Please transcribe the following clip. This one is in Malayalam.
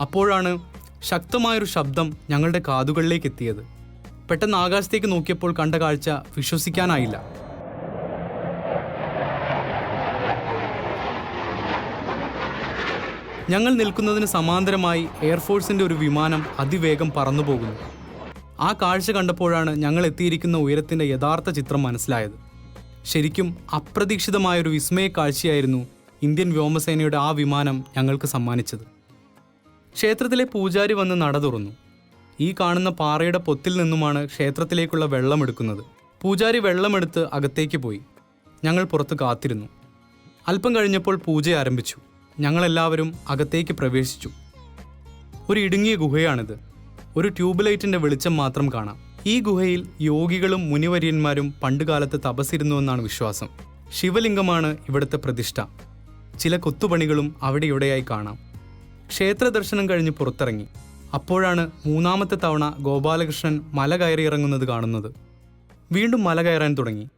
അപ്പോഴാണ് ശക്തമായൊരു ശബ്ദം ഞങ്ങളുടെ കാതുകളിലേക്ക് എത്തിയത് പെട്ടെന്ന് ആകാശത്തേക്ക് നോക്കിയപ്പോൾ കണ്ട കാഴ്ച വിശ്വസിക്കാനായില്ല. ഞങ്ങൾ നിൽക്കുന്നതിന് സമാന്തരമായി എയർഫോഴ്സിന്റെ ഒരു വിമാനം അതിവേഗം പറന്നു പോകുന്നു ആ കാഴ്ച കണ്ടപ്പോഴാണ് ഞങ്ങൾ എത്തിയിരിക്കുന്ന ഉയരത്തിന്റെ യഥാർത്ഥ ചിത്രം മനസ്സിലായത്. ശരിക്കും അപ്രതീക്ഷിതമായൊരു വിസ്മയ കാഴ്ചയായിരുന്നു ഇന്ത്യൻ വ്യോമസേനയുടെ ആ വിമാനം ഞങ്ങൾക്ക് സമ്മാനിച്ചത്. ക്ഷേത്രത്തിലെ പൂജാരി വന്ന് നട തുറന്നു. ഈ കാണുന്ന പാറയുടെ പൊത്തിൽ നിന്നുമാണ് ക്ഷേത്രത്തിലേക്കുള്ള വെള്ളമെടുക്കുന്നത് പൂജാരി വെള്ളമെടുത്ത് അകത്തേക്ക് പോയി. ഞങ്ങൾ പുറത്ത് കാത്തിരുന്നു. അല്പം കഴിഞ്ഞപ്പോൾ പൂജ ആരംഭിച്ചു. ഞങ്ങളെല്ലാവരും അകത്തേക്ക് പ്രവേശിച്ചു. ഒരു ഇടുങ്ങിയ ഗുഹയാണിത്. ഒരു ട്യൂബ് ലൈറ്റിന്റെ വെളിച്ചം മാത്രം കാണാം. ഈ ഗുഹയിൽ യോഗികളും മുനിവര്യന്മാരും പണ്ടുകാലത്ത് തപസിരുന്നുവെന്നാണ് വിശ്വാസം. ശിവലിംഗമാണ് ഇവിടുത്തെ പ്രതിഷ്ഠ. ചില കൊത്തുപണികളും അവിടെ ഇവിടെയായി കാണാം. ക്ഷേത്ര ദർശനം കഴിഞ്ഞ് പുറത്തിറങ്ങി. അപ്പോഴാണ് മൂന്നാമത്തെ തവണ ഗോപാലകൃഷ്ണൻ മല കയറി ഇറങ്ങുന്നത് കാണുന്നത്. വീണ്ടും മല കയറാൻ തുടങ്ങി.